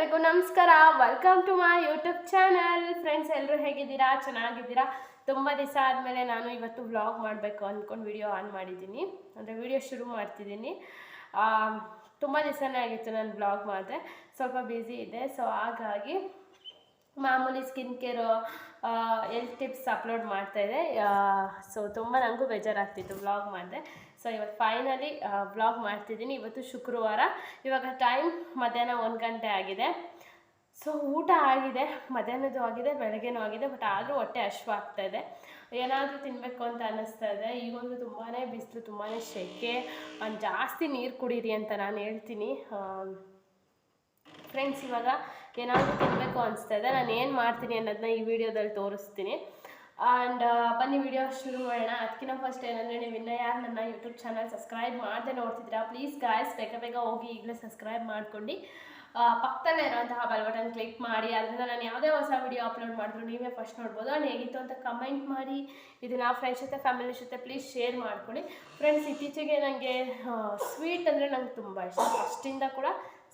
ಎಲ್ರಿಗೂ ನಮಸ್ಕಾರ. Welcome to my YouTube channel friends ಎಲ್ಲರೂ ಹೇಗಿದ್ದೀರಾ? ಚೆನ್ನಾಗಿದ್ದೀರಾ? ತುಂಬ ದಿವಸ ಆದಮೇಲೆ ನಾನು ಇವತ್ತು ವ್ಲಾಗ್ ಮಾಡಬೇಕು ಅಂದ್ಕೊಂಡು ವಿಡಿಯೋ ಆನ್ ಮಾಡಿದ್ದೀನಿ. ಅಂದರೆ ವಿಡಿಯೋ ಶುರು ಮಾಡ್ತಿದ್ದೀನಿ. ತುಂಬ ದಿವಸನೇ ಆಗಿತ್ತು ನಾನು ವ್ಲಾಗ್ ಮಾಡಿದೆ. ಸ್ವಲ್ಪ ಬ್ಯುಸಿ ಇದೆ ಸೊ ಹಾಗಾಗಿ ಮಾಮೂಲಿ skin care health tips upload ಮಾಡ್ತಾಯಿದೆ ಸೊ ತುಂಬ ನನಗೂ ಬೇಜಾರಾಗ್ತಿತ್ತು ವ್ಲಾಗ್ ಮಾಡಿದೆ. ಸೊ ಇವತ್ತು ಫೈನಲಿ ವ್ಲಾಗ್ ಮಾಡ್ತಿದ್ದೀನಿ. ಇವತ್ತು ಶುಕ್ರವಾರ. ಇವಾಗ ಟೈಮ್ ಮಧ್ಯಾಹ್ನ ಒಂದು ಗಂಟೆ ಆಗಿದೆ. ಸೊ ಊಟ ಆಗಿದೆ. ಮಧ್ಯಾಹ್ನದ್ದು ಆಗಿದೆ, ಬೆಳಗ್ಗೆನೂ ಆಗಿದೆ ಬಟ್ ಆದರೂ ಹೊಟ್ಟೆ ಹಶ್ವಾಗ್ತಾ ಇದೆ. ಏನಾದರೂ ತಿನ್ನಬೇಕು ಅಂತ ಅನ್ನಿಸ್ತಾ ಇದೆ. ಈಗೊಂದು ತುಂಬಾ ಬಿಸಿಲು ತುಂಬಾ ಸೆಕೆ ಜಾಸ್ತಿ ನೀರು ಕುಡೀರಿ ಅಂತ ನಾನು ಹೇಳ್ತೀನಿ. ಫ್ರೆಂಡ್ಸ್ ಇವಾಗ ಏನಾದರೂ ತಿನ್ನಬೇಕು ಅನಿಸ್ತಾ ಇದೆ. ನಾನು ಏನು ಮಾಡ್ತೀನಿ ಅನ್ನೋದನ್ನ ಈ ವಿಡಿಯೋದಲ್ಲಿ ತೋರಿಸ್ತೀನಿ. ಆ್ಯಂಡ್ ಬನ್ನಿ ವಿಡಿಯೋ ಶುರು ಮಾಡೋಣ. ಅದಕ್ಕಿಂತ ಫಸ್ಟ್ ಏನಂದರೆ, ನೀವು ಇನ್ನೂ ಯಾರು ನನ್ನ ಯೂಟ್ಯೂಬ್ ಚಾನಲ್ ಸಬ್ಸ್ಕ್ರೈಬ್ ಮಾಡದೆ ನೋಡ್ತಿದ್ದೀರಾ ಪ್ಲೀಸ್ ಗಾಯ್ಸ್ ಬೇಗ ಬೇಗ ಹೋಗಿ ಈಗಲೇ ಸಬ್ಸ್ಕ್ರೈಬ್ ಮಾಡ್ಕೊಂಡು ಪಕ್ಕದಲ್ಲೇ ಇರೋಂತಹ ಬೆಲ್ ಬಟನ್ ಕ್ಲಿಕ್ ಮಾಡಿ. ಅದರಿಂದ ನಾನು ಯಾವುದೇ ಹೊಸ ವಿಡಿಯೋ ಅಪ್ಲೋಡ್ ಮಾಡಿದ್ರು ನೀವೇ ಫಸ್ಟ್ ನೋಡ್ಬೋದು. ಆ್ಯಂಡ್ ಹೇಗಿತ್ತು ಅಂತ ಕಮೆಂಟ್ ಮಾಡಿ. ಇದನ್ನು ಫ್ರೆಂಡ್ಸ್ ಜೊತೆ ಫ್ಯಾಮಿಲಿ ಜೊತೆ ಪ್ಲೀಸ್ ಶೇರ್ ಮಾಡ್ಕೊಳ್ಳಿ. ಫ್ರೆಂಡ್ಸ್ ಇತ್ತೀಚೆಗೆ ನನಗೆ ಸ್ವೀಟ್ ಅಂದರೆ ನಂಗೆ ತುಂಬ ಇಷ್ಟ. ಫಸ್ಟಿಂದ ಕೂಡ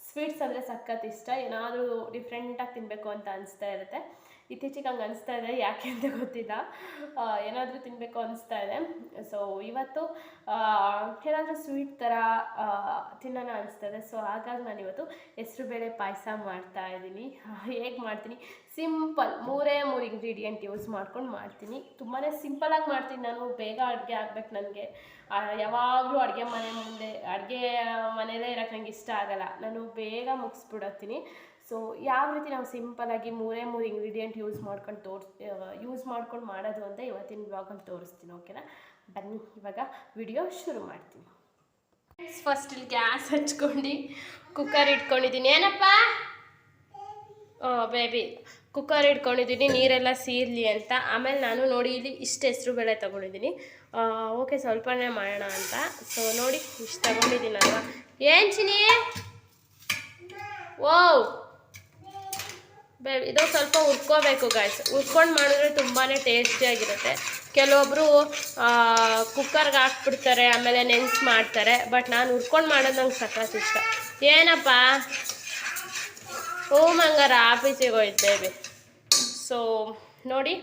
ಸ್ವೀಟ್ಸ್ ಅಂದರೆ ಸಖತ್ ಇಷ್ಟ. ಏನಾದರೂ ಡಿಫ್ರೆಂಟಾಗಿ ತಿನ್ನಬೇಕು ಅಂತ ಅನಿಸ್ತಾ ಇರುತ್ತೆ. ಇತ್ತೀಚೆಗೆ ಹಂಗೆ ಅನಿಸ್ತಾ ಇದೆ, ಯಾಕೆ ಅಂತ ಗೊತ್ತಿಲ್ಲ. ಏನಾದರೂ ತಿನ್ನಬೇಕು ಅನಿಸ್ತಾ ಇದೆ. ಸೊ ಇವತ್ತು ಏನಾದರೂ ಸ್ವೀಟ್ ಥರ ತಿನ್ನೋಣ ಅನಿಸ್ತಾ ಇದೆ. ಸೊ ಹಾಗಾಗಿ ನಾನು ಇವತ್ತು ಹೆಸ್ರುಬೇಳೆ ಪಾಯಸ ಮಾಡ್ತಾ ಇದ್ದೀನಿ. ಹೇಗೆ ಮಾಡ್ತೀನಿ? ಸಿಂಪಲ್ ಮೂರೇ ಮೂರು ಇಂಗ್ರೀಡಿಯೆಂಟ್ ಯೂಸ್ ಮಾಡ್ಕೊಂಡು ಮಾಡ್ತೀನಿ. ತುಂಬಾ ಸಿಂಪಲಾಗಿ ಮಾಡ್ತೀನಿ ನಾನು. ಬೇಗ ಅಡುಗೆ ಆಗ್ಬೇಕು ನನಗೆ. ಯಾವಾಗಲೂ ಅಡುಗೆ ಮನೆ ಮುಂದೆ, ಅಡುಗೆ ಮನೆಯಲ್ಲೇ ಇರೋಕ್ಕೆ ನನಗೆ ಇಷ್ಟ ಆಗಲ್ಲ. ನಾನು ಬೇಗ ಮುಗಿಸ್ಬಿಡತ್ತೀನಿ. ಸೊ ಯಾವ ರೀತಿ ನಾವು ಸಿಂಪಲಾಗಿ ಮೂರೇ ಮೂರು ಇಂಗ್ರೀಡಿಯೆಂಟ್ ಯೂಸ್ ಮಾಡ್ಕೊಂಡು ತೋರ್ಸ್ ಯೂಸ್ ಮಾಡ್ಕೊಂಡು ಮಾಡೋದು ಅಂತ ಇವತ್ತಿನ ಬ್ಲಾಗಲ್ಲಿ ತೋರಿಸ್ತೀನಿ ಓಕೆನಾ ಬನ್ನಿ, ಇವಾಗ ವಿಡಿಯೋ ಶುರು ಮಾಡ್ತೀನಿ. ಫಸ್ಟ್ ಇಲ್ಲಿ ಗ್ಯಾಸ್ ಹಚ್ಕೊಂಡು ಕುಕ್ಕರ್ ಇಟ್ಕೊಂಡಿದ್ದೀನಿ. ಏನಪ್ಪ? ಬೇಬಿ ಕುಕ್ಕರ್ ಇಟ್ಕೊಂಡಿದ್ದೀನಿ, ನೀರೆಲ್ಲ ಸೀರಲಿ ಅಂತ. ಆಮೇಲೆ ನಾನು ನೋಡಿ ಇಲ್ಲಿ ಇಷ್ಟು ಹೆಸರು ಬೇಳೆ ತೊಗೊಂಡಿದ್ದೀನಿ. ಓಕೆ ಸ್ವಲ್ಪನೇ ಮಾಡೋಣ ಅಂತ. ಸೊ ನೋಡಿ, ಇಷ್ಟು ತೊಗೊಂಡಿದ್ದೀನಲ್ವ? ಏನು ಚಿನಿ ಓವ್ ಬೇಬಿ, ಇದು ಸ್ವಲ್ಪ ಉರ್ಕೋಬೇಕು ಗಾಯ್ಸ್ ಉರ್ಕೊಂಡು ಮಾಡಿದ್ರೆ ತುಂಬಾ ಟೇಸ್ಟಿಯಾಗಿರುತ್ತೆ ಕೆಲವೊಬ್ಬರು ಕುಕ್ಕರ್ಗೆ ಹಾಕ್ಬಿಡ್ತಾರೆ, ಆಮೇಲೆ ನೆನ್ಸ್ ಮಾಡ್ತಾರೆ. ಬಟ್ ನಾನು ಹುರ್ಕೊಂಡು ಮಾಡೋದು ನಂಗೆ ಸಖತ್ ಇಷ್ಟ. ಏನಪ್ಪ? ಓ ಮಂಗಾರ ಆಫೀಸಿಗೆ ಹೋಯ್ತು ಬೇಬಿ. ಸೊ ನೋಡಿ.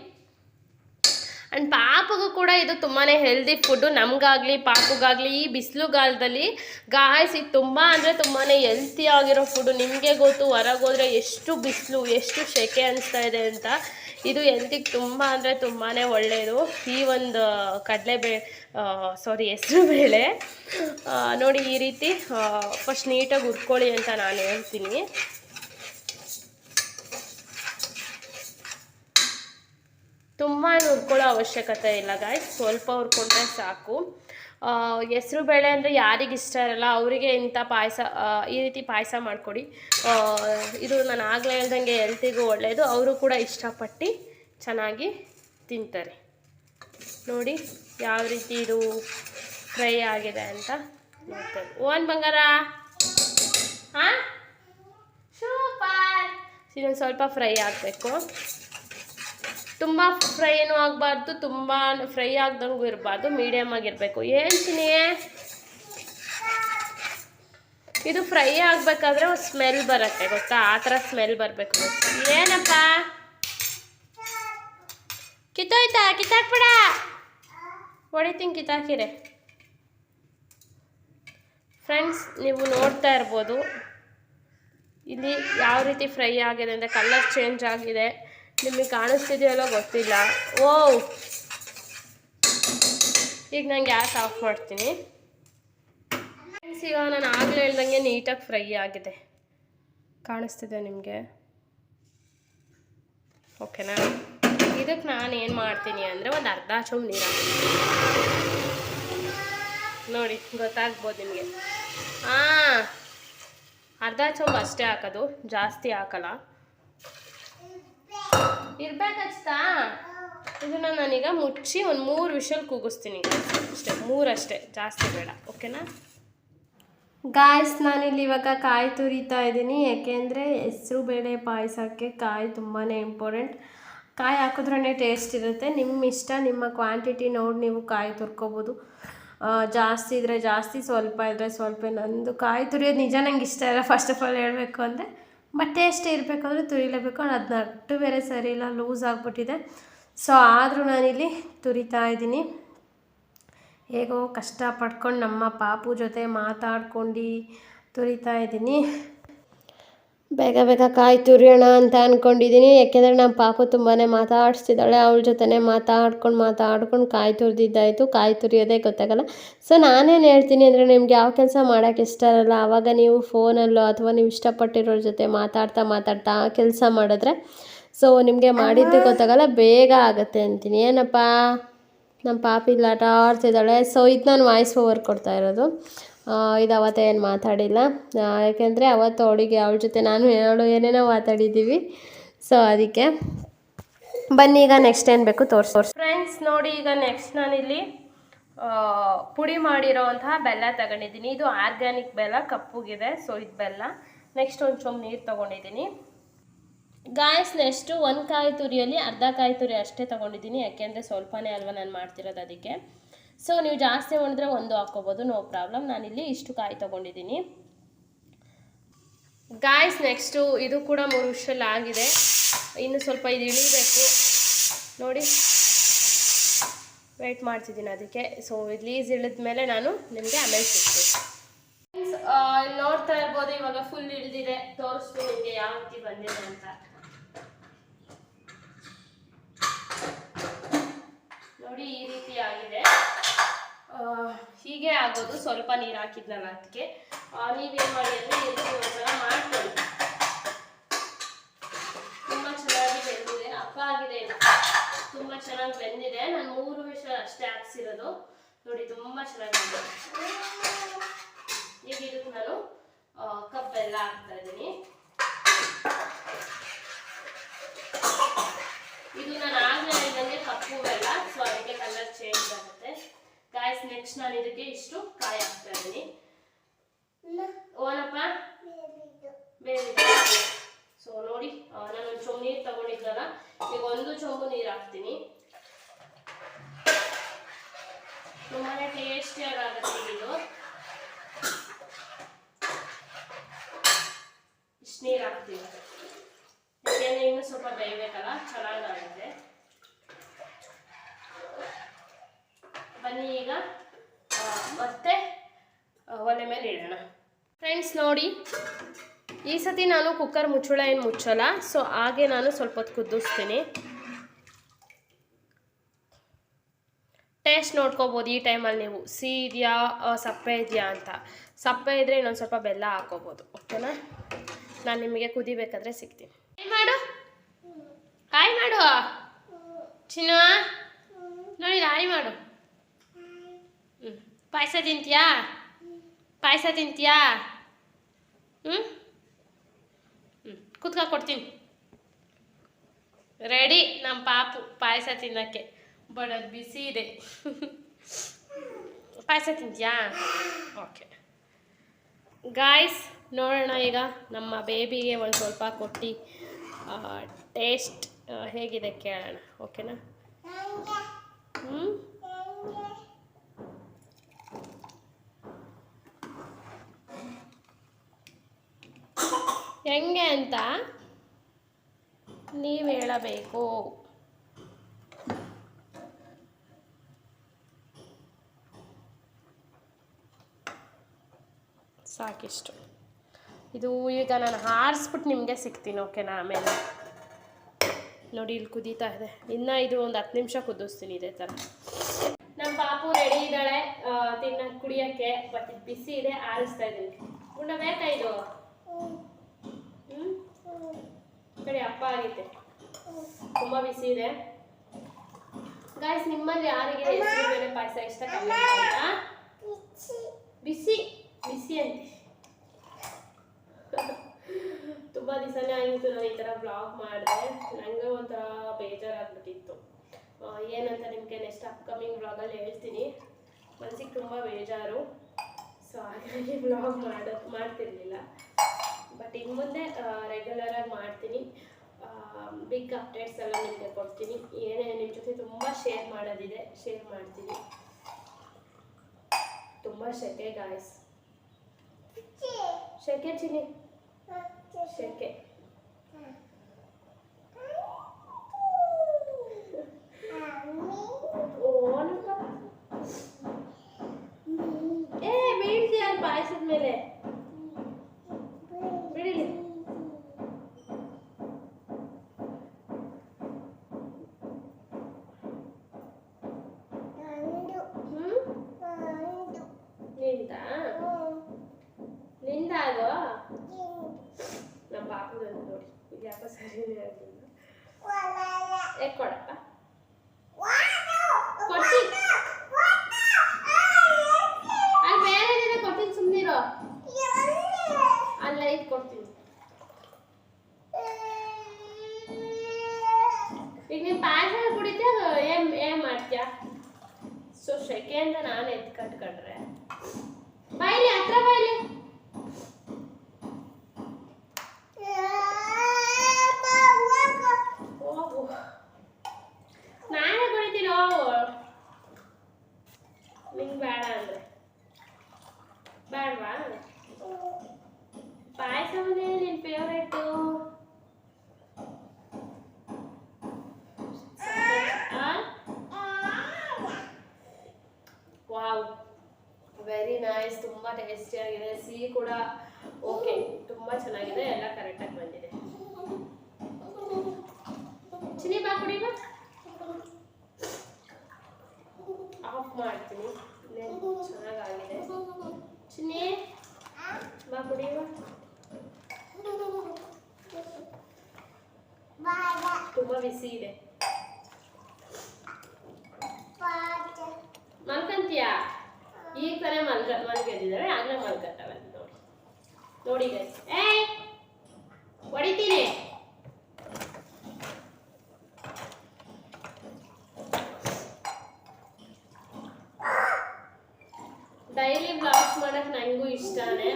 ಆ್ಯಂಡ್ ಪಾಪಗೂ ಕೂಡ ಇದು ತುಂಬಾ ಹೆಲ್ದಿ ಫುಡ್ಡು ನಮಗಾಗಲಿ, ಪಾಪಗಾಗಲಿ, ಈ ಬಿಸಿಲುಗಾಲದಲ್ಲಿ ಗಾಯ್ಸ್ ಇದು ತುಂಬ ಅಂದರೆ ತುಂಬಾ ಹೆಲ್ತಿ ಆಗಿರೋ ಫುಡ್ಡು ನಿಮಗೆ ಗೊತ್ತು ಹೊರಗೋದ್ರೆ ಎಷ್ಟು ಬಿಸಿಲು, ಎಷ್ಟು ಸೆಕೆ ಅನಿಸ್ತಾ ಇದೆ ಅಂತ. ಇದು ಹೆಲ್ತಿಗೆ ತುಂಬ ಅಂದರೆ ತುಂಬಾ ಒಳ್ಳೆಯದು ಈ ಒಂದು ಕಡಲೆಬೇಳೆ ಸಾರಿ ಹೆಸರು ಬೇಳೆ. ನೋಡಿ ಈ ರೀತಿ ಫಸ್ಟ್ ನೀಟಾಗಿ ಹುರ್ಕೊಳ್ಳಿ ಅಂತ ನಾನು ಹೇಳ್ತೀನಿ. ತುಂಬ ಹುರ್ಕೊಳ್ಳೋ ಅವಶ್ಯಕತೆ ಇಲ್ಲ ಗಾಯ್ಸ್ ಸ್ವಲ್ಪ ಹುರ್ಕೊಂಡ್ರೆ ಸಾಕು. ಹೆಸ್ರು ಬೇಳೆ ಅಂದರೆ ಯಾರಿಗೆ ಇಷ್ಟ ಇರಲ್ಲ, ಅವರಿಗೆ ಇಂಥ ಪಾಯಸ ಈ ರೀತಿ ಪಾಯಸ ಮಾಡಿಕೊಡಿ. ಇದು ನಾನು ಆಗಲೇ ಹೇಳ್ದಂಗೆ ಹೆಲ್ತಿಗೂ ಒಳ್ಳೆಯದು ಅವರು ಕೂಡ ಇಷ್ಟಪಟ್ಟು ಚೆನ್ನಾಗಿ ತಿಂತಾರೆ. ನೋಡಿ ಯಾವ ರೀತಿ ಇದು ಫ್ರೈ ಆಗಿದೆ ಅಂತ ನೋಡ್ತಾರೆ ಓನ್ ಬಂಗಾರ? ಹಾಂ ಸೂಪರ್. ಇದೊಂದು ಸ್ವಲ್ಪ ಫ್ರೈ ಆಗಬೇಕು. ತುಂಬ ಫ್ರೈನೂ ಆಗಬಾರ್ದು, ತುಂಬ ಫ್ರೈ ಆಗ್ದಂಗೂ ಇರಬಾರ್ದು ಮೀಡಿಯಮ್ ಆಗಿರಬೇಕು. ಏನು ತಿನ್ನಿ ಇದು ಫ್ರೈ ಆಗಬೇಕಾದ್ರೆ ಸ್ಮೆಲ್ ಬರುತ್ತೆ, ಗೊತ್ತಾ? ಆ ಥರ ಸ್ಮೆಲ್ ಬರಬೇಕು ಏನಪ್ಪ? ಕಿತ್ತೋಯ್ತಾ? ಕಿತ್ತಾಕ್ಬಿಡ! ಹೊಡಿತೀನಿ ಕಿತ್ತಾಕಿರೆ. ಫ್ರೆಂಡ್ಸ್ ನೀವು ನೋಡ್ತಾ ಇರ್ಬೋದು. ಇಲ್ಲಿ ಯಾವ ರೀತಿ ಫ್ರೈ ಆಗಿದೆ ಅಂದರೆ ಕಲರ್ ಚೇಂಜ್ ಆಗಿದೆ. ನಿಮಗೆ ಕಾಣಿಸ್ತಿದೆಯಲ್ಲೋ ಗೊತ್ತಿಲ್ಲ. ಓ ಈಗ ನಾನು ಗ್ಯಾಸ್ ಆಫ್ ಮಾಡ್ತೀನಿ. ಈಗ ನಾನು ಆಗಲೇ ಹೇಳ್ದಂಗೆ ನೀಟಾಗಿ ಫ್ರೈ ಆಗಿದೆ. ಕಾಣಿಸ್ತಿದೆ ನಿಮಗೆ? ಓಕೆನಾ ಇದಕ್ಕೆ ನಾನು ಏನು ಮಾಡ್ತೀನಿ ಅಂದರೆ ಒಂದು ಅರ್ಧ ಚೂಮ್ ನೀರು ನೋಡಿ, ಗೊತ್ತಾಗ್ಬೋದು ನಿಮಗೆ. ಹಾಂ ಅರ್ಧ ಚೊಂಬು ಅಷ್ಟೇ ಹಾಕೋದು. ಜಾಸ್ತಿ ಹಾಕಲ್ಲ. ಇರ್ಬೇಕಚ್ತಾ ಇದನ್ನು ನಾನೀಗ ಮುಚ್ಚಿ ಒಂದು ಮೂರು ವಿಷಲ್ ಕೂಗಿಸ್ತೀನಿ. ಅಷ್ಟೇ ಮೂರಷ್ಟೇ ಜಾಸ್ತಿ ಬೇಡ ಓಕೆನಾ? ಗಾಯ್ಸ್ ನಾನಿಲ್ಲಿ ಇವಾಗ ಕಾಯಿ ತುರಿತಾ ಇದ್ದೀನಿ. ಯಾಕೆಂದರೆ ಹೆಸರು ಬೇಳೆ ಪಾಯಸಕ್ಕೆ ಕಾಯಿ ತುಂಬಾ ಇಂಪಾರ್ಟೆಂಟ್ ಕಾಯಿ ಹಾಕಿದ್ರೇ ಟೇಸ್ಟ್ ಇರುತ್ತೆ. ನಿಮ್ಮ ಇಷ್ಟ ನಿಮ್ಮ ಕ್ವಾಂಟಿಟಿ ನೋಡಿ ನೀವು ಕಾಯಿ ತುರ್ಕೋಬೋದು. ಜಾಸ್ತಿ ಇದ್ದರೆ ಜಾಸ್ತಿ ಸ್ವಲ್ಪ ಇದ್ದರೆ ಸ್ವಲ್ಪ. ನಂದು ಕಾಯಿ ತುರಿಯೋದು ನಿಜ ನಂಗೆ ಇಷ್ಟ ಇಲ್ಲ ಫಸ್ಟ್ ಆಫ್ ಆಲ್ ಹೇಳಬೇಕು ಅಂದರೆ. ಬಟ್ಟೆ ಅಷ್ಟೇ ಇರಬೇಕಾದ್ರೂ ತುರಿಲೇಬೇಕು. ಅದನ್ನ ಅಟ್ಟು ಬೇರೆ ಸರಿ ಇಲ್ಲ, ಲೂಸ್ ಆಗಿಬಿಟ್ಟಿದೆ. ಸೊ ಆದರೂ ನಾನಿಲ್ಲಿ ತುರಿತಾ ಇದ್ದೀನಿ. ಹೇಗೋ ಕಷ್ಟ ಪಡ್ಕೊಂಡು ನಮ್ಮ ಪಾಪು ಜೊತೆ ಮಾತಾಡ್ಕೊಂಡು ತುರಿತಾ ಇದ್ದೀನಿ. ಬೇಗ ಬೇಗ ಕಾಯಿ ತುರಿಯೋಣ ಅಂತ ಅಂದ್ಕೊಂಡಿದ್ದೀನಿ ಯಾಕೆಂದರೆ ನಮ್ಮ ಪಾಪು ತುಂಬಾ ಮಾತಾಡಿಸ್ತಿದ್ದಾಳೆ. ಅವಳ ಜೊತೆನೇ ಮಾತಾಡ್ಕೊಂಡು ಮಾತಾಡ್ಕೊಂಡು ಕಾಯಿ ತುರಿದಿದ್ದಾಯಿತು. ಕಾಯಿ ತುರಿಯೋದೇ ಗೊತ್ತಾಗಲ್ಲ. ಸೊ ನಾನೇನು ಹೇಳ್ತೀನಿ ಅಂದರೆ ನಿಮ್ಗೆ ಯಾವ ಕೆಲಸ ಮಾಡೋಕ್ಕೆ ಇಷ್ಟ ಇರಲ್ಲ ಆವಾಗ ನೀವು ಫೋನಲ್ಲೋ ಅಥವಾ ನೀವು ಇಷ್ಟಪಟ್ಟಿರೋರ ಜೊತೆ ಮಾತಾಡ್ತಾ ಮಾತಾಡ್ತಾ ಕೆಲಸ ಮಾಡಿದ್ರೆ. ಸೊ ನಿಮಗೆ ಮಾಡಿದ್ದು ಗೊತ್ತಾಗಲ್ಲ, ಬೇಗ ಆಗುತ್ತೆ ಅಂತೀನಿ. ಏನಪ್ಪ? ನಮ್ಮ ಪಾಪಿ ಇಲ್ಲಾಟ ಆಡ್ತಿದ್ದಾಳೆ ಸೊ ಇದು ನಾನು ವಾಯ್ಸ್ ಓವರ್ ಕೊಡ್ತಾ ಇರೋದು. ಇದು ಅವತ್ತೇ ಏನು ಮಾತಾಡಿಲ್ಲ. ಯಾಕೆಂದರೆ ಅವತ್ತು ಅವಳಿಗೆ ಅವಳ ಜೊತೆ ನಾನು ಹೇಳು ಏನೇನೋ ಮಾತಾಡಿದ್ದೀವಿ. ಸೊ ಅದಕ್ಕೆ ಬನ್ನಿ ಈಗ ನೆಕ್ಸ್ಟ್ ಏನು ಬೇಕು ತೋರಿಸಿ ಫ್ರೆಂಡ್ಸ್ ನೋಡಿ ಈಗ ನೆಕ್ಸ್ಟ್ ನಾನಿಲ್ಲಿ ಪುಡಿ ಮಾಡಿರೋವಂತಹ ಬೆಲ್ಲ ತಗೊಂಡಿದ್ದೀನಿ. ಇದು ಆರ್ಗ್ಯಾನಿಕ್ ಬೆಲ್ಲ, ಕಪ್ಪುಗಿದೆ. ಸೊ ಇದು ಬೆಲ್ಲ. ನೆಕ್ಸ್ಟ್ ಒಂದು ಚೊಂಬು ನೀರು ತೊಗೊಂಡಿದ್ದೀನಿ. ಗಾಯಸ್ ನೆಕ್ಸ್ಟು ಒಂದು ಕಾಯಿ ತುರಿಯಲ್ಲಿ ಅರ್ಧ ಕಾಯಿ ತುರಿ ಅಷ್ಟೇ ತೊಗೊಂಡಿದ್ದೀನಿ. ಯಾಕೆಂದರೆ ಸ್ವಲ್ಪನೇ ಅಲ್ವಾ ನಾನು ಮಾಡ್ತಿರೋದು ಅದಕ್ಕೆ. ಸೊ ನೀವು ಜಾಸ್ತಿ ಮಾಡಿದ್ರೆ ಒಂದು ಹಾಕ್ಕೋಬೋದು ನೋ ಪ್ರಾಬ್ಲಮ್ ನಾನಿಲ್ಲಿ ಇಷ್ಟು ಕಾಯಿ ತೊಗೊಂಡಿದ್ದೀನಿ. ಗಾಯ್ಸ್ ನೆಕ್ಸ್ಟು ಇದು ಕೂಡ ಮೂರು ವರ್ಷಲ್ಲಿ ಆಗಿದೆ. ಇನ್ನು ಸ್ವಲ್ಪ ಇದು ಇಳಿಬೇಕು. ನೋಡಿ. ವೆಯ್ಟ್ ಮಾಡ್ತಿದ್ದೀನಿ ಅದಕ್ಕೆ. ಸೊ ಇದು ಇಳಿದ ಮೇಲೆ ನಾನು ನಿಮಗೆ ಆಮೇಲೆ ಸಿಗ್ತೀನಿ. ನೋಡ್ತಾ ಇರ್ಬೋದು, ಇವಾಗ ಫುಲ್ ಇಳಿದಿದೆ. ತೋರಿಸ್ತು ನಿಮಗೆ ಯಾವ ರೀತಿ ಬಂದಿದೆ ಅಂತ. ನೋಡಿ, ಈ ಹೀಗೆ ಆಗೋದು ಸ್ವಲ್ಪ ನೀರು ಹಾಕಿದ್ನಲ್ಲ ಅದಕ್ಕೆ ನೀವೇನು ಮಾಡಿ ಅಂದರೆ ಎದ್ದು ಒಂಥರ ಮಾಡ್ಕೊಳ್ಳಿ. ತುಂಬ ಚೆನ್ನಾಗಿ ಬೆಂದಿದೆ. ಅಪ್ಪ ಆಗಿದೆ ತುಂಬ ಚೆನ್ನಾಗಿ ಬೆಂದಿದೆ. ನಾನು ಮೂರು ನಿಮಿಷ ಅಷ್ಟೇ ಹಾಕ್ಸಿರೋದು. ನೋಡಿ, ತುಂಬ ಚೆನ್ನಾಗಿ ಬಂದಿದೆ. ಈಗ ಇದಕ್ಕೆ ನಾನು ಕಪ್ ಎಲ್ಲ ಹಾಕ್ತಾ ಇದ್ದೀನಿ. ಇದು ನಾನು ಆಗಲೇ ಇದ್ದಂಗೆ ಕಪ್ಪು ಬೆಲ್ಲ ಸೊ ಅದಕ್ಕೆ ಕಲರ್ ಚೇಂಜ್ ಆಗುತ್ತೆ. ನೆಕ್ಸ್ಟ್ ನಾನು ಇದಕ್ಕೆ ಇಷ್ಟು ಕಾಯಿ ಹಾಕ್ತಾ ಇದ್ದೀನಿ. ಓನಪ್ಪ ಬೇರೆ ಸೊ ನೋಡಿ ನಾನು ಒಂದು ಚೊಂಬು ನೀರು ತಗೊಂಡಿದ್ದಲ್ಲ ಈಗ ಒಂದು ಚೊಂಬು ನೀರು ಹಾಕ್ತೀನಿ. ತುಂಬಾನೇ ಟೇಸ್ಟಿಯಾಗಿ ಆಗುತ್ತೆ ಇದು. ಇಷ್ಟು ನೀರು ಹಾಕ್ತೀನಿ ಯಾಕೆಂದ್ರೆ ಇನ್ನೂ ಸ್ವಲ್ಪ ಬೇಯಬೇಕಲ್ಲ? ಚೆನ್ನಾಗಾಗುತ್ತೆ. ಬನ್ನಿ ಈಗ. ಮತ್ತೆ ಒಲೆ ಮೇಲೆ ಇಡೋಣ. ಫ್ರೆಂಡ್ಸ್ ನೋಡಿ, ಈ ಸತಿ ನಾನು ಕುಕ್ಕರ್ ಮುಚ್ಚಳ ಏನು ಮುಚ್ಚಲ್ಲ ಸೊ ಹಾಗೆ ನಾನು ಸ್ವಲ್ಪ ಹೊತ್ತು ಕುದಿಸ್ತೀನಿ. ಟೇಸ್ಟ್ ನೋಡ್ಕೋಬೋದು ಈ ಟೈಮಲ್ಲಿ ನೀವು. ಸಿಹಿ ಇದೆಯಾ ಸಪ್ಪೆ ಇದೆಯಾ ಅಂತ. ಸಪ್ಪೆ ಇದ್ದರೆ ಇನ್ನೊಂದು ಸ್ವಲ್ಪ ಬೆಲ್ಲ ಹಾಕೋಬೋದು ಓಕೆನಾ? ನಾನು ನಿಮಗೆ ಕುದಿಬೇಕಾದ್ರೆ ಸಿಗ್ತೀನಿ. ಹಾಯ್ ಮಾಡು. ಕಾಯಿ ಮಾಡು. ಚಿನ್ನ ನೋಡಿ ಹಾಯ್ ಮಾಡು. ಹ್ಞೂ ಪಾಯಸ ತಿಂತೀಯಾ? ಪಾಯಸ ತಿಂತೀಯಾ? ಹ್ಞೂ ಹ್ಞೂ ಕುತ್ಕೋ, ಕೊಡ್ತೀನಿ. ರೆಡಿ ನಮ್ಮ ಪಾಪು ಪಾಯಸ ತಿನ್ನೋಕ್ಕೆ. ಅದು ಬಿಸಿ ಇದೆ. ಪಾಯಸ ತಿಂತೀಯಾ? ಓಕೆ. ಗಾಯ್ಸ್ ನೋಡೋಣ ಈಗ ನಮ್ಮ ಬೇಬಿಗೆ ಒಂದು ಸ್ವಲ್ಪ ಕೊಟ್ಟು ಟೇಸ್ಟ್ ಹೇಗಿದೆ ಕೇಳೋಣ. ಓಕೆನಾ ಹ್ಞೂ ಹೆಂಗೆ ಅಂತ ನೀವು ಹೇಳಬೇಕು. ಸಾಕಿಷ್ಟು. ಇದು ಈಗ ನಾನು ಹಾರಿಸ್ಬಿಟ್ಟು ನಿಮಗೆ ಸಿಗ್ತೀನಿ ಓಕೆನಾ ಆಮೇಲೆ. ನೋಡಿ, ಇಲ್ಲಿ ಕುದೀತಾ ಇದೆ. ಇನ್ನೂ ಇದು ಒಂದು ಹತ್ತು ನಿಮಿಷ ಕುದಿಸ್ತೀನಿ ಇದೇ ಥರ ನಮ್ಮ ಪಾಪು ರೆಡಿ ಇದ್ದಾಳೆ. ತಿನ್ನ, ಕುಡಿಯೋಕ್ಕೆ ಬಟ್ ಬಿಸಿ ಇದೆ, ಆರಿಸ್ತಾ ಇದ್ದೀನಿ. ಉಂಡ, ಬೇಕಾ ಇದು? ಕಡೆ ಅಪ್ಪ ಆಗೈತೆ ತುಂಬ ಬಿಸಿ ಇದೆ. ಗಾಯ್ಸ್ ನಿಮ್ಮಲ್ಲಿ ಯಾರಿಗೆ ಹೆಸರು ಬೇಳೆ ಪಾಯಸ ಇಷ್ಟ ಬಿಸಿ. ಬಿಸಿ? ಅಂತ. ತುಂಬ ದಿವಸನೇ ಆಗಿತ್ತು ನಾನು ಈ ಥರ ಬ್ಲಾಗ್ ಮಾಡಿದೆ. ನನಗೆ ಒಂಥರ ಬೇಜಾರಾಗ್ಬಿಟ್ಟಿತ್ತು. ಏನಂತ ನಿಮಗೆ ನೆಕ್ಸ್ಟ್ ಅಪ್ಕಮಿಂಗ್ ಬ್ಲಾಗಲ್ಲಿ ಹೇಳ್ತೀನಿ. ಮನಸ್ಸಿಗೆ ತುಂಬ ಬೇಜಾರು. ಸೊ ಹಾಗಾಗಿ ಬ್ಲಾಗ್ ಮಾಡೋದು ಮಾಡ್ತಿರ್ಲಿಲ್ಲ. ಬಟ್ ಇನ್ನು ಮುಂದೆ ರೆಗ್ಯುಲರಾಗಿ ಮಾಡ್ತೀನಿ. ಬಿಗ್ ಅಪ್ಡೇಟ್ಸ್ ಎಲ್ಲ ನಿಮಗೆ ಕೊಡ್ತೀನಿ. ಏನೇ ನಿಮ್ಮ ಜೊತೆ ತುಂಬ ಶೇರ್ ಮಾಡೋದಿದೆ ಶೇರ್ ಮಾಡ್ತೀನಿ. ತುಂಬ ಶೆಕೆ ಗಾಯ್ಸ್ ಶೆಕೆ, ಚಿನ್ನಿ. ಶೆಕೆ. ಏ ಬೀಳ್ತೀಯ ಪಾಯಸದ ಮೇಲೆ. ಇದು ಯಾಕೋ ಸರಿನೇ ಆಗಲಿಲ್ಲ ಎಕ್ ಕೊಡಪ್ಪ ಕೊಡ್ತೀನಿ ಅಲ್ಲಿ ಬೇರೆ ಏನಿದೆ ಕೊಡ್ತೀನಿ ಸುಮ್ಮನಿರೋ ಅಲ್ಲ ಇದು ಕೊಡ್ತೀನಿ ಈಗ ನೀನು ಪಾಯಸ ಕುಡಿತೀಯ ಅದು ಏನ್ ಏನ್ ಮಾಡ್ತೀಯ ಸೊ ಸೆಕೆಂಡ್ ನಾನು ಎತ್ ಕಟ್ಕೊಂಡ್ರೆ ಬಾಯ್ಲಿ ಹತ್ರ ಬಾಯ್ಲಿ ಹೋಗು ನಾನೇ ಕುಡಿತೀನಿ ಹೋಗು ನಿಂಗೆ ಬೇಡ ಅಂದ್ರೆ ಬೇಡವಾ ಪಾಯಸ ಮನೆ ನಿನ್ನ ಫೇವ್ರೇಟು ವಾವ್ ವೆರಿ ನೈಸ್ ತುಂಬ ಟೇಸ್ಟಿಯಾಗಿದೆ ಸಿಹಿ ಕೂಡ ಓಕೆ ತುಂಬ ಚೆನ್ನಾಗಿದೆ ಎಲ್ಲ ಕರೆಕ್ಟಾಗಿ ಬಂದಿದೆ ಚಿನಿ ಬಾ ಕುಡಿ ಬಾ ಆಫ್ ಮಾಡ್ತೀನಿ ಇಲ್ಲೇ ಚೆನ್ನಾಗಾಗಿದೆ ಚಿನಿ ಬಾ ಕುಡಿ ಬಾ ತುಂಬ ಬಿಸಿ ಇದೆ ಮಲ್ಕಂತೀಯಾ ಈಗ ತಾನೇ ಮಲ್ಕ ಮಲ್ಕೊಂಡಿದ್ದಾರೆ ಆಗಲೇ ಮಲ್ಕತ್ತವೆ ನೋಡಿ ನೋಡಿ ಗೈಸ್ ಏಯ್ ಹೊಡಿತೀನಿ ಡೈಲಿ ಬ್ಲಾಗ್ಸ್ ಮಾಡಕ್ ನಂಗೂ ಇಷ್ಟನೇ,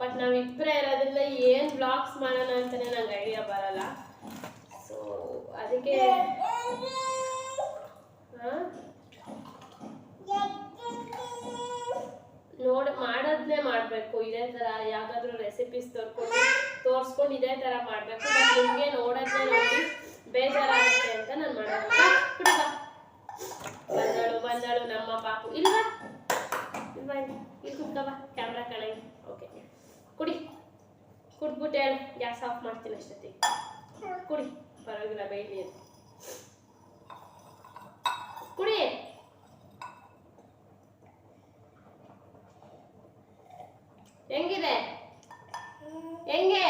ಬಟ್ ನಾವ್ ಇಬ್ಬರೇ ಇರೋದ್ರಿಂದ ಏನ್ ಬ್ಲಾಗ್ಸ್ ಮಾಡೋಣ ಅಂತಾನೆ ನಂಗೆ ಐಡಿಯಾ ಬರಲ್ಲ. ಸೊ ಅದಕ್ಕೆ ನೋಡ ಮಾಡೋದನ್ನೇ ಮಾಡೋದ್ನೇ ಮಾಡಬೇಕು. ಇದೇ ಥರ ಯಾವ್ದಾದ್ರು ರೆಸಿಪೀಸ್ ತೋರ್ಕೊಂಡು, ತೋರಿಸ್ಕೊಂಡು ಇದೇ ಥರ ಮಾಡಬೇಕು. ಬಟ್ ನಿಮಗೆ ನೋಡೋದನ್ನೇ ನೋಡಿ ಬೇಜಾರಾಗುತ್ತೆ ಅಂತ ನಾನು ಮಾಡೋದು. ಬಂದಳು ಬಂದಳು ನಮ್ಮ ಪಾಪು. ಇಲ್ವಾ? ಇಲ್ಲಿ ಇಲ್ಲಿ ಕುತ್ಕೋ ಬಾ ಕ್ಯಾಮ್ರಾ ಕಣಂಗೆ ಓಕೆ ಕುಡಿ ಕುಡ್ಬಿಟ್ಟು ಹೇಳು ಗ್ಯಾಸ್ ಆಫ್ ಮಾಡ್ತೀನಿ ಅಷ್ಟೊತ್ತಿಗೆ ಕುಡಿ ಪರವಾಗಿಲ್ಲ ಬೇಯ್ಲಿ ಅಂತ ಕುಡಿ ಹೆಂಗಿದೆ ಹೆಂಗೆ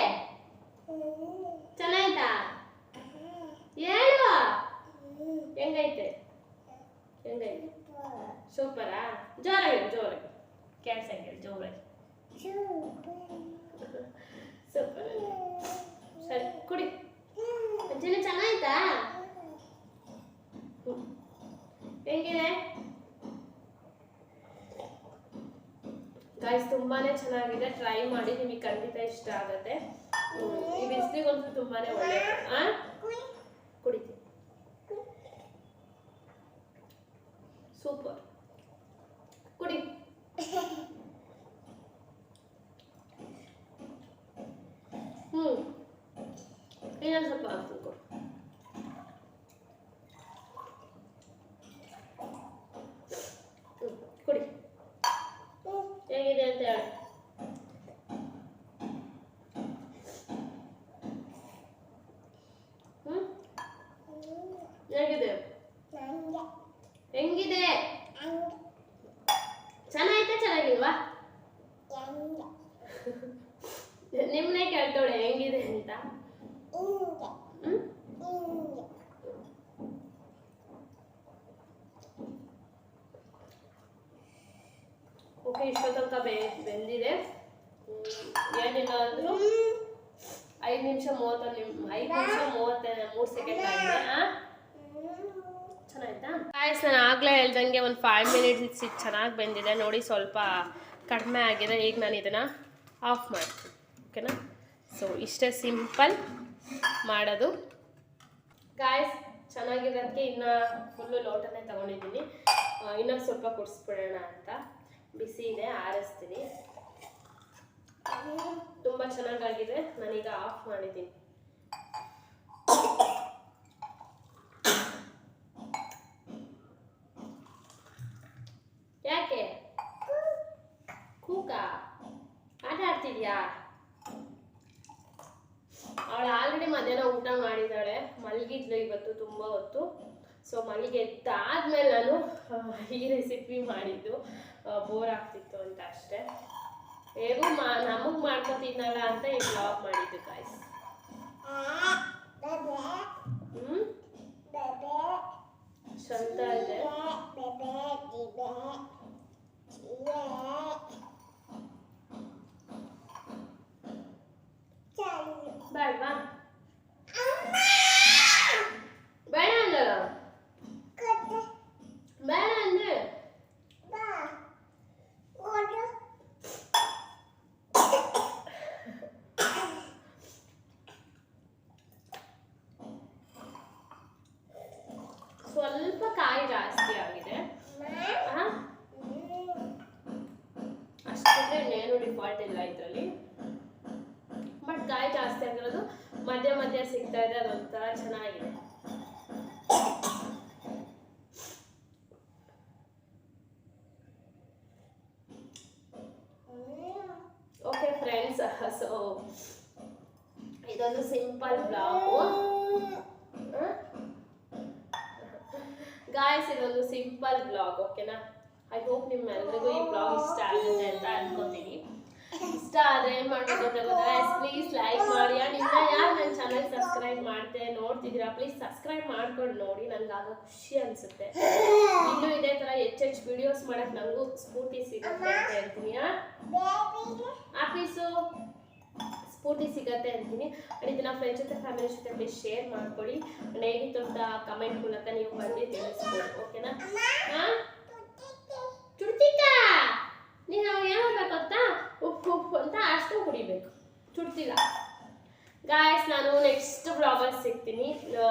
ಚೆನ್ನಾಯ್ತಾ ಹೇಳು ಹೆಂಗೈತೆ ಹೆಂಗೈತೆ ಸೂಪರಾ ಜೋರಾಗಿ ಜೋರಾಗಿ. ಕೇಳ್ಸಂಗೆ ಜೋರಾಗಿ. ಸೂಪರ್ ಸರಿ, ಕುಡಿ. ಅಜ್ಜಿನ ಚೆನ್ನಾಯ್ತಾ. ಹೆಂಗಿದೆ? ಗಾಯ್ಸ್ ತುಂಬಾನೇ ಚೆನ್ನಾಗಿದೆ. ಟ್ರೈ ಮಾಡಿ ನಿಮಗೆ ಖಂಡಿತ ಇಷ್ಟ ಆಗುತ್ತೆ. ಈ ಬಿಸಿಲಿಗಂತೂ ತುಂಬಾನೇ ಒಳ್ಳೆಯದು ಆ ಕುಡಿತೀನಿ ಸೂಪರ್ ಕುಡಿ ಹ್ಮ್ ಇನ್ನೊಂದು ಸ್ವಲ್ಪ ಹಾಕ್ತೀನಿ ಕೊಡು ಹ್ಮ್, ಕುಡಿ ಹೇಗಿದೆ ಅಂತ ಹೇಳಿ ಹ್ಮ್ ಹೇಗಿದೆ ಹೆಂಗಿದೆ ಚೆನ್ನಾಯ್ತಾ ಚೆನ್ನಾಗಿಲ್ವಾ ನಿಮ್ಮನೆ ಕೇಳ್ತಾಳೆ ಹೆಂಗಿದೆ ಅಂತ ಹ್ಮ್ ಓಕೆ ಇಷ್ಟೋ ಬೆ, ಬೆಂದಿದೆ. ಏನಿಲ್ಲ ಅಂದ್ರು ಐದು ನಿಮಿಷ ಮೂವತ್ತು ನಿಮ್ ಐದು ನಿಮಿಷ ಮೂವತ್ತ, ಮೂರು ಸೆಕೆಂಡ್ ಆಗಿದೆ? ಚೆನ್ನಾಯ್ತಾ ಗಾಯ್ಸ್ ನಾನು ಆಗಲೇ ಹೇಳ್ದಂಗೆ ಒಂದು ಫೈವ್ ಮಿನಿಟ್ಸ್ ಚೆನ್ನಾಗಿ ಬೆಂದಿದೆ. ನೋಡಿ, ಸ್ವಲ್ಪ ಕಡಿಮೆ ಆಗಿದೆ. ಈಗ ನಾನು ಇದನ್ನು ಆಫ್ ಮಾಡ್ತೀನಿ. ಓಕೆನಾ ಸೊ ಇಷ್ಟೇ ಸಿಂಪಲ್ ಮಾಡೋದು. ಗಾಯಸ್ ಚೆನ್ನಾಗಿರೋದಕ್ಕೆ ಇನ್ನೂ ಫುಲ್ಲು ಲೋಟನೇ ತೊಗೊಂಡಿದ್ದೀನಿ. ಇನ್ನೊಂದು ಸ್ವಲ್ಪ ಕುಡಿಸ್ಬಿಡೋಣ ಅಂತ. ಬಿಸಿ ಇದೆ ಆರಿಸ್ತೀನಿ. ತುಂಬ ಚೆನ್ನಾಗಾಗಿದೆ. ನಾನೀಗ ಆಫ್ ಮಾಡಿದ್ದೀನಿ. ಯಾಕೆ? ಕೂಕ ಆಟ ಆಡ್ತಿದ್ಯಾ? ಅವಳು ಆಲ್ರೆಡಿ ಮಧ್ಯಾಹ್ನ ಊಟ ಮಾಡಿದ್ದಾಳೆ. ಮಲಗಿದ್ಲು ಇವತ್ತು, ತುಂಬ ಹೊತ್ತು. ಸೊ ಮನೆಗೆ ಮೇಲೆ ನಾನು ಈ ರೆಸಿಪಿ ಮಾಡಿದ್ದು ಬೋರ್ ಆಗ್ತಿತ್ತು ಅಂತ ಅಷ್ಟೇ. ಹೇಗೂ ಮಾ, ನಮಗೆ ಮಾಡ್ಕೊತಿದ್ನಲ್ಲ ಅಂತ ಈ ಬ್ಲಾಗ್ ಮಾಡಿದ್ದು ಕಾಯ್ಸ್ ಹ್ಞೂ ಚಂದ ಇದೆ. ಬೇಡವಾ ಬೇಡ ಅಂದಲ್ಲ. ಬೇಡ ಅಂದೆ ಸ್ವಲ್ಪ ಕಾಯಿ ಜಾಸ್ತಿ ಆಗಿದೆ ಆ? ಅಷ್ಟೇ ಇನ್ನೇನು ಡಿಫಾಲ್ಟ್ ಇಲ್ಲ ಇದರಲ್ಲಿ ಬಟ್ ಕಾಯಿ ಜಾಸ್ತಿ ಆಗಿರೋದು ಮಧ್ಯ ಮಧ್ಯ ಸಿಗ್ತಾ ಇದೆ ಅದೊಂಥರ ಚೆನ್ನಾಗಿದೆ ಓಕೆ ಫ್ರೆಂಡ್ಸ್ ಸೊ ಇದೊಂದು ಸಿಂಪಲ್ ಬ್ಲಾಗು. ಗಾಯಸ್ ಇದೊಂದು ಸಿಂಪಲ್ ಬ್ಲಾಗ್ ಓಕೆನಾ? ಐ ಹೋಪ್ ನಿಮ್ಮೆಲ್ಲರಿಗೂ ಈ ಬ್ಲಾಗ್ ಇಷ್ಟ ಆಗುತ್ತೆ ಅಂತ ಅನ್ಕೋತೀನಿ. ಇಷ್ಟ ಆದರೆ ಏನ್ ಮಾಡ್ಬೇಕು ಗೊತ್ತಾ ಪ್ಲೀಸ್ ಲೈಕ್ ಮಾಡಿ. ನಿಮ್ಮ ಇನ್ನ ಯಾರು ನನ್ನ ಚಾನಲ್ ಸಬ್ಸ್ಕ್ರೈಬ್ ಮಾಡ್ತೆ ನೋಡ್ತಿದ್ದೀರಾ ಪ್ಲೀಸ್ ಸಬ್ಸ್ಕ್ರೈಬ್ ಮಾಡ್ಕೊಂಡು ನೋಡಿ. ನನ್ಗೆ ಆಗ ಖುಷಿ ಅನ್ಸುತ್ತೆ. ಇನ್ನು ಇದೇ ತರ ಹೆಚ್ಚೆಚ್ಚು ವಿಡಿಯೋಸ್ ಮಾಡಕ್ ನಂಗೂ ಸ್ಫೂರ್ತಿ ಸಿಗುತ್ತೆ ಅಂತ ಹೇಳ್ತೀನಿ ಆಫೀಸು ಸ್ಫೂರ್ತಿ ಸಿಗತ್ತೆ ಅಂತೀನಿ. ಆ್ಯಂಡ್ ಇದನ್ನ ಫ್ರೆಂಡ್ಸ್ ಜೊತೆ ಫ್ಯಾಮಿಲಿ ಜೊತೆ ಪ್ಲೀಸ್ ಶೇರ್ ಮಾಡ್ಕೊಳ್ಳಿ ಹೇಗಿತ್ತು ಅಂತ ಕಮೆಂಟ್ ಮೂಲಕ ನೀವು ಬಂದು ತಿಳಿಸ್ಬೋದು. ಓಕೆನಾ ಚುಡ್ತಿಕ? ನೀನು ಏನು ಮಾಡಬೇಕು ಗೊತ್ತಾ ಉಪ್ಪು ಉಪ್ಪು ಅಂತ ಅಷ್ಟು ಕುಡಿಬೇಕು. ಚುಡ್ತಿಲ್ಲ ಗಾಯಸ್ ನಾನು ನೆಕ್ಸ್ಟ್ ಬ್ಲಾಗಲ್ಲಿ ಸಿಗ್ತೀನಿ.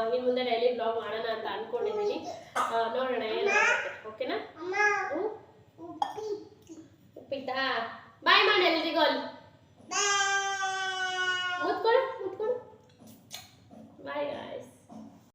ಇನ್ನು ಮುಂದೆ ಡೈಲಿ ಬ್ಲಾಗ್ ಮಾಡೋಣ ಅಂತ ಅನ್ಕೊಂಡಿದ್ದೀನಿ ಆ, ನೋಡೋಣ ಏನಾಗುತ್ತೆ ಓಕೆನಾ ಉಪ್ಪಿತಾ ಬಾಯ್ ಮಾಡಿ ಎಲ್ರಿಗೂ. ಅಲ್ಲಿ. What color? What color? Bye guys.